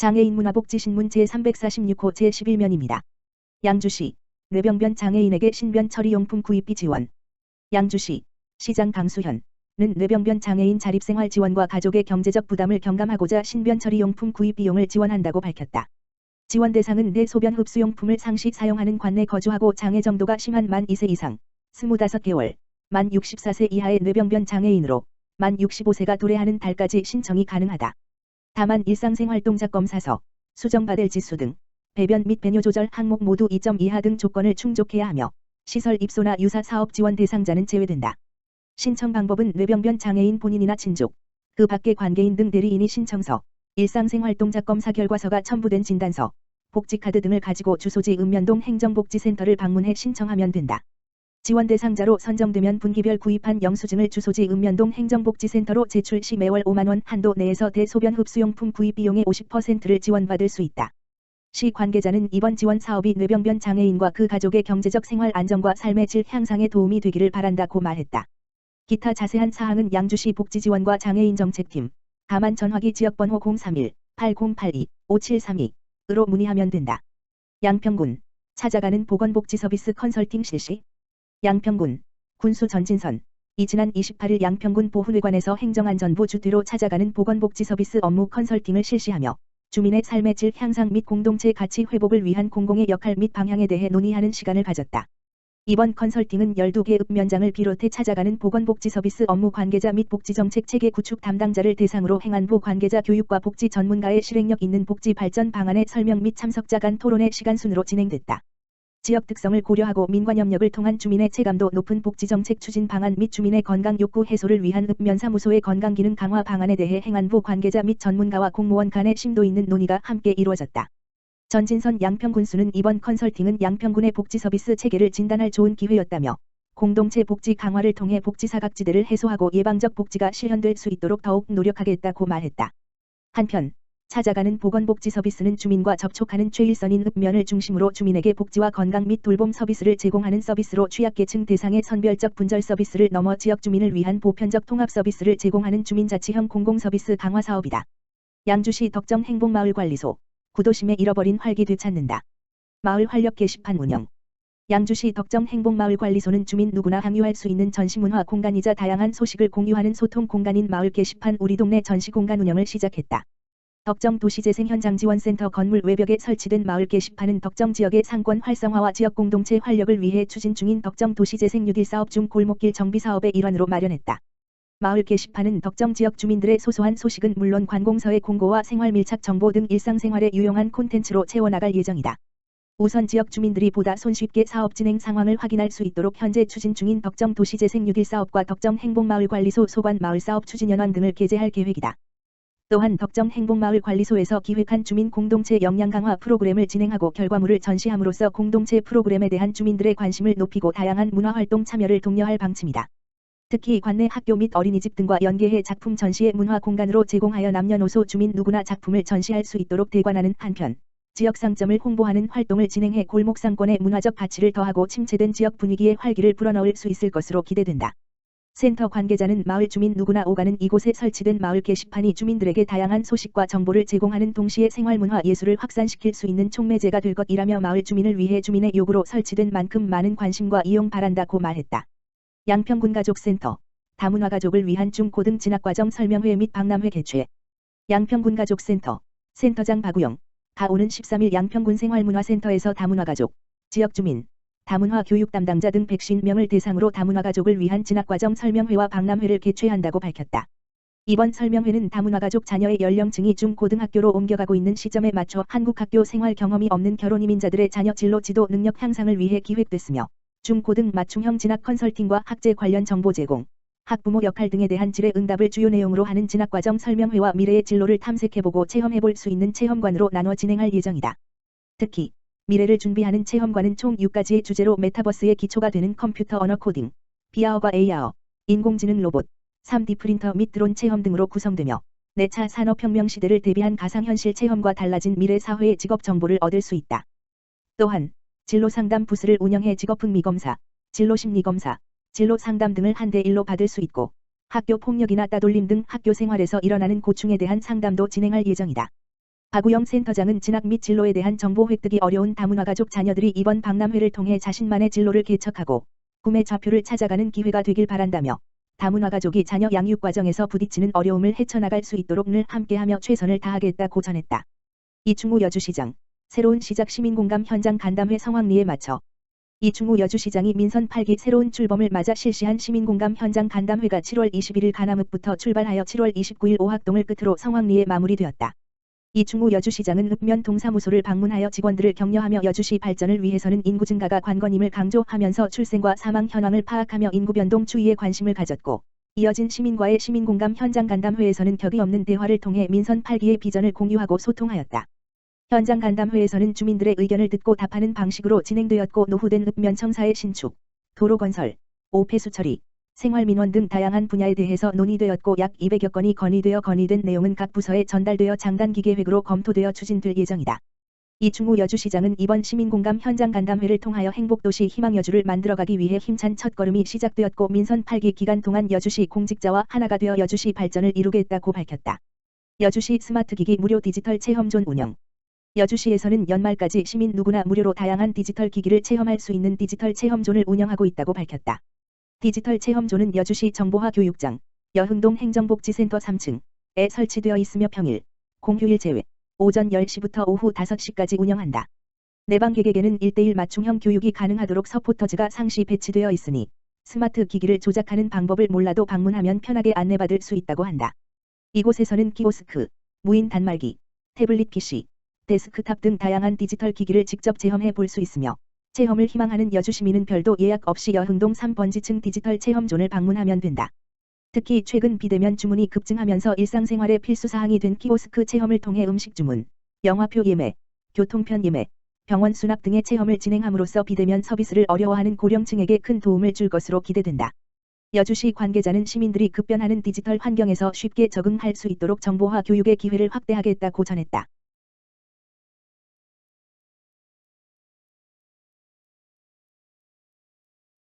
장애인 문화복지신문 제346호 제11면입니다. 양주시 뇌병변 장애인에게 신변 처리용품 구입비 지원 양주시 시장 강수현은 뇌병변 장애인 자립생활 지원과 가족의 경제적 부담을 경감하고자 신변 처리용품 구입 비용을 지원한다고 밝혔다. 지원 대상은 내 소변 흡수용품을 상시 사용하는 관내 거주하고 장애 정도가 심한 만 2세 이상, 25개월, 만 64세 이하의 뇌병변 장애인으로 만 65세가 도래하는 달까지 신청이 가능하다. 다만 일상생활동작 검사서, 수정받을 지수 등 배변 및 배뇨 조절 항목 모두 2점 이하 등 조건을 충족해야 하며 시설 입소나 유사 사업 지원 대상자는 제외된다. 신청 방법은 뇌병변 장애인 본인이나 친족, 그 밖의 관계인 등 대리인이 신청서, 일상생활동작 검사 결과서가 첨부된 진단서, 복지카드 등을 가지고 주소지 읍면동 행정복지센터를 방문해 신청하면 된다. 지원 대상자로 선정되면 분기별 구입한 영수증을 주소지 읍면동 행정복지센터로 제출 시 매월 5만원 한도 내에서 대소변 흡수용품 구입 비용의 50%를 지원받을 수 있다. 시 관계자는 이번 지원 사업이 뇌병변 장애인과 그 가족의 경제적 생활 안정과 삶의 질 향상에 도움이 되기를 바란다고 말했다. 기타 자세한 사항은 양주시 복지지원과 장애인 정책팀, 다만 전화기 지역번호 031-8082-5732으로 문의하면 된다. 양평군 찾아가는 보건복지 서비스 컨설팅 실시 양평군 군수 전진선 이 지난 28일 양평군 보훈회관에서 행정안전부 주뒤로 찾아가는 보건복지 서비스 업무 컨설팅을 실시하며 주민의 삶의 질 향상 및 공동체 가치 회복을 위한 공공의 역할 및 방향에 대해 논의하는 시간을 가졌다. 이번 컨설팅은 12개 읍면장을 비롯해 찾아가는 보건복지 서비스 업무 관계자 및 복지정책 체계 구축 담당자를 대상으로 행안부 관계자 교육과 복지 전문가의 실행력 있는 복지 발전 방안의 설명 및 참석자 간 토론의 시간 순으로 진행됐다. 지역 특성을 고려하고 민관협력을 통한 주민의 체감도 높은 복지정책 추진 방안 및 주민의 건강 욕구 해소를 위한 읍면사무소의 건강기능 강화 방안에 대해 행안부 관계자 및 전문가와 공무원 간의 심도 있는 논의가 함께 이루어졌다. 전진선 양평군수는 이번 컨설팅은 양평군의 복지서비스 체계를 진단할 좋은 기회였다며 공동체 복지 강화를 통해 복지 사각지대를 해소하고 예방적 복지가 실현될 수 있도록 더욱 노력하겠다고 말했다. 한편 찾아가는 보건복지 서비스는 주민과 접촉하는 최일선인 읍면을 중심으로 주민에게 복지와 건강 및 돌봄 서비스를 제공하는 서비스로 취약계층 대상의 선별적 분절 서비스를 넘어 지역 주민을 위한 보편적 통합 서비스를 제공하는 주민자치형 공공서비스 강화 사업이다. 양주시 덕정 행복마을관리소 구도심에 잃어버린 활기 되찾는다. 마을 활력 게시판 운영 양주시 덕정 행복마을관리소는 주민 누구나 항유할 수 있는 전시문화 공간이자 다양한 소식을 공유하는 소통 공간인 마을 게시판 우리 동네 전시공간 운영을 시작했다. 덕정 도시재생현장지원센터 건물 외벽에 설치된 마을 게시판은 덕정 지역의 상권 활성화와 지역 공동체 활력을 위해 추진 중인 덕정 도시재생 뉴딜 사업 중 골목길 정비 사업의 일환으로 마련했다. 마을 게시판은 덕정 지역 주민들의 소소한 소식은 물론 관공서의 공고와 생활 밀착 정보 등 일상생활에 유용한 콘텐츠로 채워나갈 예정이다. 우선 지역 주민들이 보다 손쉽게 사업 진행 상황을 확인할 수 있도록 현재 추진 중인 덕정 도시재생 뉴딜 사업과 덕정 행복마을관리소 소관 마을사업 추진연원 등을 게재할 계획이다. 또한 덕정 행복마을관리소에서 기획한 주민 공동체 역량 강화 프로그램을 진행하고 결과물을 전시함으로써 공동체 프로그램에 대한 주민들의 관심을 높이고 다양한 문화활동 참여를 독려할 방침이다. 특히 관내 학교 및 어린이집 등과 연계해 작품 전시의 문화 공간으로 제공하여 남녀노소 주민 누구나 작품을 전시할 수 있도록 대관하는 한편 지역 상점을 홍보하는 활동을 진행해 골목 상권의 문화적 가치를 더하고 침체된 지역 분위기에 활기를 불어넣을 수 있을 것으로 기대된다. 센터 관계자는 마을 주민 누구나 오가는 이곳에 설치된 마을 게시판이 주민들에게 다양한 소식과 정보를 제공하는 동시에 생활문화 예술을 확산시킬 수 있는 촉매제가 될 것이라며 마을 주민을 위해 주민의 요구로 설치된 만큼 많은 관심과 이용 바란다고 말했다. 양평군가족센터 다문화가족을 위한 중고등 진학과정 설명회 및 박람회 개최 양평군가족센터 센터장 박우영 가 오는 13일 양평군 생활문화센터에서 다문화가족 지역주민 다문화 교육 담당자 등 150명을 대상으로 다문화 가족을 위한 진학과정 설명회와 박람회를 개최한다고 밝혔다. 이번 설명회는 다문화 가족 자녀의 연령층이 중고등학교로 옮겨가고 있는 시점에 맞춰 한국 학교 생활 경험이 없는 결혼 이민자들의 자녀 진로 지도 능력 향상을 위해 기획됐으며 중고등 맞춤형 진학 컨설팅과 학제 관련 정보 제공, 학부모 역할 등에 대한 질의 응답을 주요 내용으로 하는 진학과정 설명회와 미래의 진로를 탐색해보고 체험해볼 수 있는 체험관으로 나눠 진행할 예정이다. 특히 미래를 준비하는 체험관은 총 6가지의 주제로 메타버스의 기초가 되는 컴퓨터 언어 코딩, 비아어과 AR, 인공지능 로봇, 3D 프린터 및 드론 체험 등으로 구성되며 내차 산업혁명 시대를 대비한 가상현실 체험과 달라진 미래 사회의 직업 정보를 얻을 수 있다. 또한 진로 상담 부스를 운영해 직업 흥미 검사, 진로 심리 검사, 진로 상담 등을 한 대 일로 받을 수 있고 학교 폭력이나 따돌림 등 학교 생활에서 일어나는 고충에 대한 상담도 진행할 예정이다. 박우영 센터장은 진학 및 진로에 대한 정보 획득이 어려운 다문화 가족 자녀들이 이번 박람회를 통해 자신만의 진로를 개척하고 꿈의 좌표를 찾아가는 기회가 되길 바란다며 다문화 가족이 자녀 양육 과정에서 부딪히는 어려움을 헤쳐나갈 수 있도록 늘 함께하며 최선을 다하겠다고 전했다. 이충우 여주시장 새로운 시작 시민공감 현장 간담회 성황리에 맞춰 이충우 여주시장이 민선 8기 새로운 출범을 맞아 실시한 시민공감 현장 간담회가 7월 21일 가남읍부터 출발하여 7월 29일 오학동을 끝으로 성황리에 마무리되었다. 이충우 여주시장은 읍면 동사무소를 방문하여 직원들을 격려하며 여주시 발전을 위해서는 인구 증가가 관건임을 강조하면서 출생과 사망 현황을 파악하며 인구 변동 추이에 관심을 가졌고 이어진 시민과의 시민공감 현장 간담회에서는 격이 없는 대화를 통해 민선 8기의 비전을 공유하고 소통하였다. 현장 간담회에서는 주민들의 의견을 듣고 답하는 방식으로 진행되었고 노후된 읍면 청사의 신축, 도로 건설, 오폐수 처리, 생활민원 등 다양한 분야에 대해서 논의되었고 약 200여 건이 건의되어 건의된 내용은 각 부서에 전달되어 장단기 계획으로 검토되어 추진될 예정이다. 이충우 여주시장은 이번 시민공감 현장 간담회를 통하여 행복도시 희망여주를 만들어가기 위해 힘찬 첫걸음이 시작되었고 민선 8기 기간 동안 여주시 공직자와 하나가 되어 여주시 발전을 이루겠다고 밝혔다. 여주시 스마트기기 무료 디지털 체험존 운영 여주시에서는 연말까지 시민 누구나 무료로 다양한 디지털 기기를 체험할 수 있는 디지털 체험존을 운영하고 있다고 밝혔다. 디지털 체험존은 여주시 정보화 교육장, 여흥동 행정복지센터 3층에 설치되어 있으며 평일, 공휴일 제외, 오전 10시부터 오후 5시까지 운영한다. 내방객에게는 1대1 맞춤형 교육이 가능하도록 서포터즈가 상시 배치되어 있으니 스마트 기기를 조작하는 방법을 몰라도 방문하면 편하게 안내받을 수 있다고 한다. 이곳에서는 키오스크, 무인 단말기, 태블릿 PC, 데스크탑 등 다양한 디지털 기기를 직접 체험해 볼 수 있으며 체험을 희망하는 여주 시민은 별도 예약 없이 여흥동 3번지층 디지털 체험존을 방문하면 된다. 특히 최근 비대면 주문이 급증하면서 일상생활의 필수 사항이 된 키오스크 체험을 통해 음식 주문, 영화표 예매, 교통편 예매, 병원 수납 등의 체험을 진행함으로써 비대면 서비스를 어려워하는 고령층에게 큰 도움을 줄 것으로 기대된다. 여주시 관계자는 시민들이 급변하는 디지털 환경에서 쉽게 적응할 수 있도록 정보화 교육의 기회를 확대하겠다고 전했다.